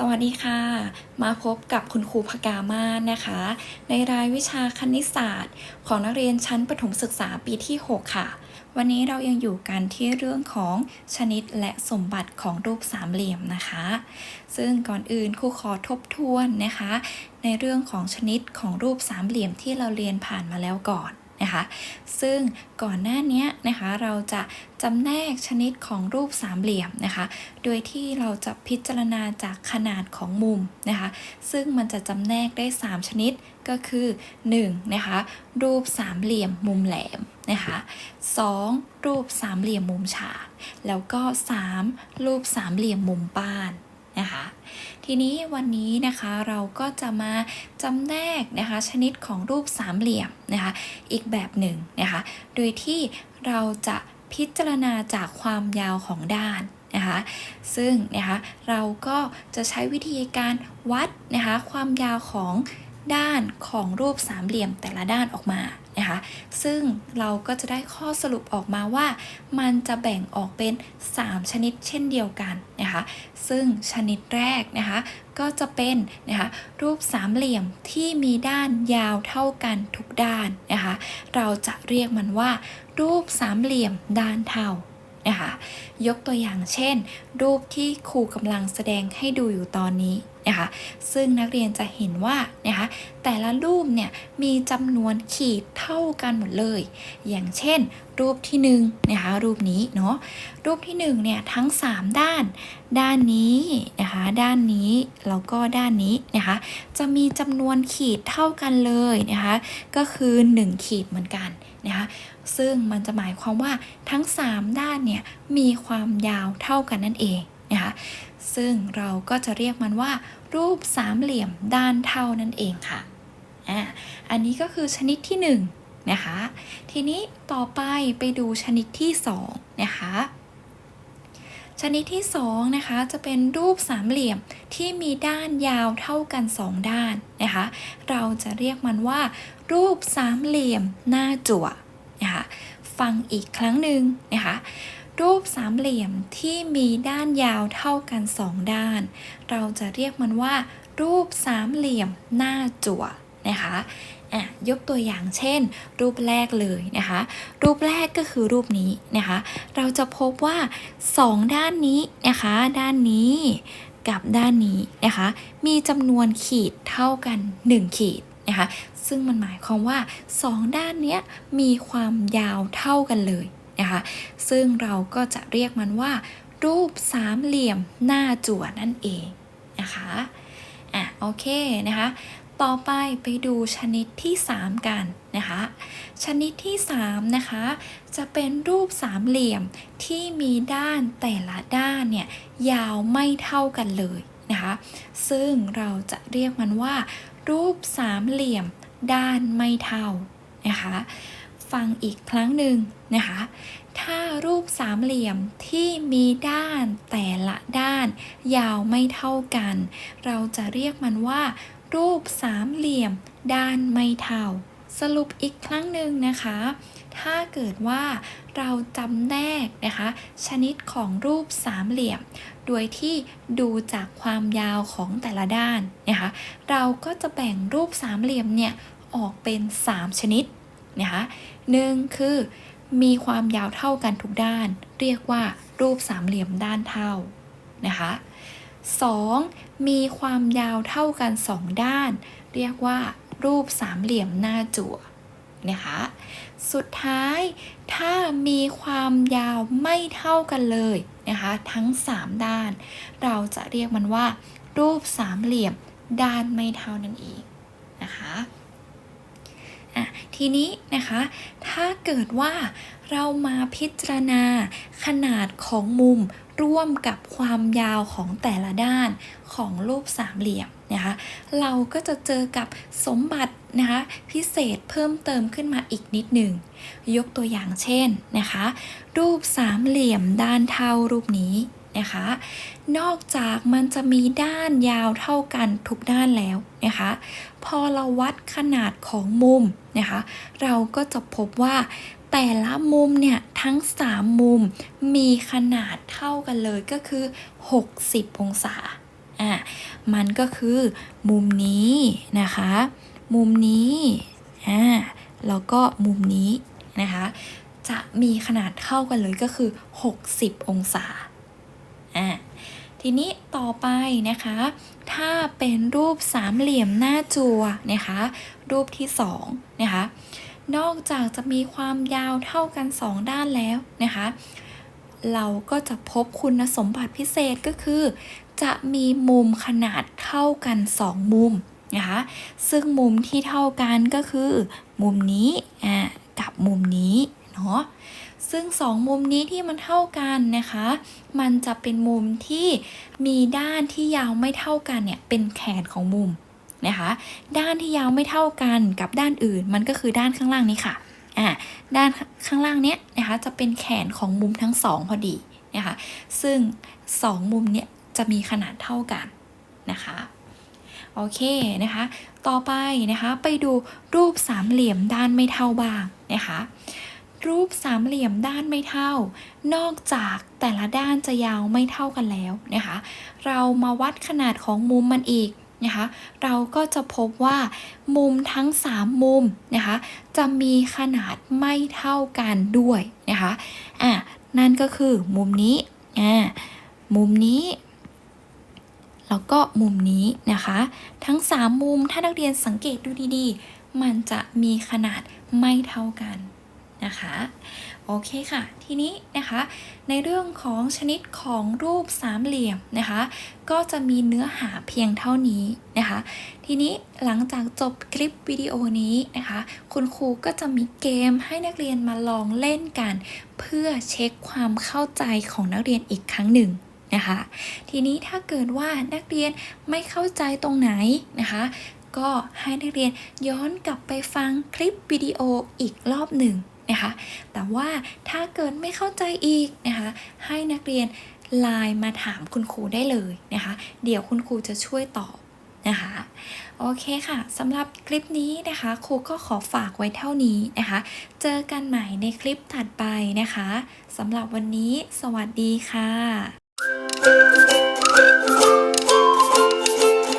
สวัสดีค่ะ มาพบกับคุณครูพกามานะคะ ในรายวิชาคณิตศาสตร์ ของนักเรียนชั้นประถมศึกษาปีที่ 6 ค่ะ วันนี้เรายังอยู่กันที่เรื่องของชนิดและสมบัติของรูปสามเหลี่ยมนะคะ ซึ่งก่อนอื่นครูขอทบทวนนะคะ ในเรื่องของชนิดของรูปสามเหลี่ยมที่เราเรียนผ่านมาแล้วก่อน นะคะ ซึ่งก่อนหน้านี้นะคะเราจะจำแนกชนิดของรูปสามเหลี่ยมนะคะ โดยที่เราจะพิจารณาจากขนาดของมุมนะคะ ซึ่งมันจะจำแนกได้ 3 ชนิดก็คือ1นะคะรูปสามเหลี่ยมมุมแหลมนะคะ 2. รูปสามเหลี่ยมมุมฉาก แล้วก็ 3. รูปสามเหลี่ยมมุมป้าน นะคะ ทีนี้วันนี้นะคะเราก็จะมาจำแนกนะคะชนิดของรูปสามเหลี่ยมนะคะอีกแบบหนึ่งนะคะโดยที่เราจะพิจารณาจากความยาวของด้านนะคะซึ่งนะคะเราก็จะใช้วิธีการวัดนะคะความยาวของด้านของรูปสามเหลี่ยมแต่ละด้านออกมา นะคะซึ่งเราก็จะได้ข้อสรุปออกมาว่า มันจะแบ่งออกเป็น 3 ชนิดเช่นเดียวกันนะคะซึ่งชนิดแรกนะคะก็จะเป็นนะคะรูปสามเหลี่ยมที่มีด้านยาวเท่ากันทุกด้านนะคะเราจะเรียกมันว่า รูปสามเหลี่ยมด้านเท่า นะคะยกตัวอย่างเช่น รูปที่ครูกำลังแสดงให้ดูอยู่ตอนนี้นะคะซึ่งนักเรียนจะเห็นว่านะคะแต่ละรูปเนี่ยมีจำนวนขีดเท่ากันหมดเลย อย่างเช่น รูปที่1นงนะคะรูปนี้เนาะรูปที่1เนี่ยทั้ง 3 ด้าน ด้านนี้นะคะด้านนี้แล้วก็ด้านนี้นะคะจะมีจำนวนขีดเท่ากันเลยนะคะก็คือ 1 ขีดเหมือนกัน นะคะซึ่งมันจะหมายความว่าทั้ง 3 ด้านเนี่ยมีความยาวเท่ากันนั่นเองนะคะซึ่งเราก็จะเรียกมันว่า รูปสามเหลี่ยมด้านเท่านั่นเองค่ะอ่าอันนี้ก็คือชนิดที่1นนะคะทีนี้ต่อไปไปดูชนิดที่2นะคะ ชนิดที่2นะคะจะเป็นรูปสามเหลี่ยมที่มีด้านยาวเท่ากัน 2 ด้านนะคะ เราจะเรียกมันว่า รูปสามเหลี่ยมหน้าจั่วนะคะฟังอีกครั้งหนึ่งนะคะ รูปสามเหลี่ยมที่มีด้านยาวเท่ากัน 2 ด้าน เราจะเรียกมันว่า รูปสามเหลี่ยมหน้าจั่วนะคะ อะยกตัวอย่างเช่น รูปแรกเลยนะคะ รูปแรกก็คือรูปนี้นะคะ เราจะพบว่า 2 ด้านนี้นะคะ ด้านนี้กับด้านนี้นะคะ มีจำนวนขีดเท่ากัน 1 ขีดนะคะซึ่งมันหมายความว่า 2 ด้านเนี้ยมีความยาวเท่ากันเลยนะคะซึ่งเราก็จะเรียกมันว่า รูปสามเหลี่ยมหน้าจั่วนั่นเองนะคะอะโอเคนะคะ ต่อไปไปดูชนิดที่ 3 กันนะคะ ชนิดที่ 3 นะคะ จะเป็นรูปสามเหลี่ยมที่มีด้านแต่ละด้านเนี่ยยาวไม่เท่ากันเลยนะคะ ซึ่งเราจะเรียกมันว่า รูปสามเหลี่ยมด้านไม่เท่านะคะ ฟังอีกครั้งหนึ่งนะคะ ถ้ารูปสามเหลี่ยมที่มีด้านแต่ละด้านยาวไม่เท่ากัน เราจะเรียกมันว่า รูปสามเหลี่ยม ด้านไม่เท่า สรุปอีกครั้งหนึ่งนะคะ ถ้าเกิดว่าเราจำแนกนะคะ ชนิดของรูปสามเหลี่ยม โดยที่ดูจากความยาวของแต่ละด้านนะคะ เราก็จะแบ่งรูปสามเหลี่ยมเนี่ยออกเป็น 3 ชนิดนะคะหนึ่งคือมีความยาวเท่ากันทุกด้าน เรียกว่ารูปสามเหลี่ยมด้านเท่านะคะ 2. มีความยาวเท่ากัน 2 ด้าน เรียกว่า รูปสามเหลี่ยมหน้าจั่วนะคะสุดท้ายถ้ามีความยาวไม่เท่ากันเลยนะคะทั้ง 3 ด้าน เราจะเรียกมันว่า รูปสามเหลี่ยมด้านไม่เท่านั่นเองนะคะอะทีนี้นะคะ ถ้าเกิดว่าเรามาพิจารณาขนาดของมุม ร่วมกับความยาวของแต่ละด้านของรูปสามเหลี่ยมนะคะ เราก็จะเจอกับสมบัตินะคะพิเศษเพิ่มเติมขึ้นมาอีกนิดหนึ่ง ยกตัวอย่างเช่นนะคะ รูปสามเหลี่ยมด้านเท่ารูปนี้ นะคะ นอกจากมันจะมีด้านยาวเท่ากันทุกด้านแล้วนะคะ พอเราวัดขนาดของมุมนะคะ เราก็จะพบว่าแต่ละมุมเนี่ยทั้ง 3 มุมมีขนาดเท่ากันเลยก็คือ 60 องศาอะมันก็คือมุมนี้นะคะ มุมนี้อ่าแล้วก็มุมนี้นะคะ จะมีขนาดเท่ากันเลยก็คือ 60 องศา อ่าทีนี้ต่อไปนะคะ ถ้าเป็นรูปสามเหลี่ยมหน้าจัวนะคะ รูปที่2นะคะ นอกจากจะมีความยาวเท่ากัน 2 ด้านแล้วนะคะ เราก็จะพบคุณสมบัติพิเศษก็คือ จะมีมุมขนาดเท่ากัน 2 มุมนะคะ ซึ่งมุมที่เท่ากันก็คือ มุมนี้อ่ากับมุมนี้ เนาะซึ่งสองมุมนี้ที่มันเท่ากันนะคะ มันจะเป็นมุมที่มีด้านที่ยาวไม่เท่ากันเนี่ยเป็นแขนของมุมนะคะ ด้านที่ยาวไม่เท่ากันกับด้านอื่น มันก็คือด้านข้างล่างนี้ค่ะอ่าด้านข้างล่างเนี้ยนะคะจะเป็นแขนของมุมทั้งสองพอดีนะคะ ซึ่งสองมุมเนี้ยจะมีขนาดเท่ากันนะคะโอเคนะคะ ต่อไปนะคะไปดูรูปสามเหลี่ยมด้านไม่เท่าบ้างนะคะ รูปสามเหลี่ยมด้านไม่เท่า นอกจากแต่ละด้านจะยาวไม่เท่ากันแล้วนะคะ เรามาวัดขนาดของมุมมันอีกนะคะ เราก็จะพบว่ามุมทั้ง 3 มุมนะคะ จะมีขนาดไม่เท่ากันด้วยนะคะอะนั่นก็คือมุมนี้อ่ามุมนี้แล้วก็มุมนี้นะคะ ทั้ง 3 มุมถ้านักเรียนสังเกตดูดีๆ มันจะมีขนาดไม่เท่ากัน นะคะโอเคค่ะ ทีนี้นะคะในเรื่องของชนิดของรูปสามเหลี่ยมนะคะ ก็จะมีเนื้อหาเพียงเท่านี้นะคะ ทีนี้หลังจากจบคลิปวิดีโอนี้นะคะ คุณครูก็จะมีเกมให้นักเรียนมาลองเล่นกัน เพื่อเช็คความเข้าใจของนักเรียนอีกครั้งหนึ่งนะคะ ทีนี้ถ้าเกิดว่านักเรียนไม่เข้าใจตรงไหนนะคะก็ให้นักเรียนย้อนกลับไปฟังคลิปวิดีโออีกรอบหนึ่ง นะคะ แต่ว่าถ้าเกิดไม่เข้าใจอีกนะคะให้นักเรียนไลน์มาถามคุณครูได้เลยนะคะ เดี๋ยวคุณครูจะช่วยตอบนะคะโอเคค่ะสำหรับคลิปนี้นะคะครูก็ขอฝากไว้เท่านี้นะคะ เจอกันใหม่ในคลิปถัดไปนะคะสำหรับวันนี้สวัสดีค่ะ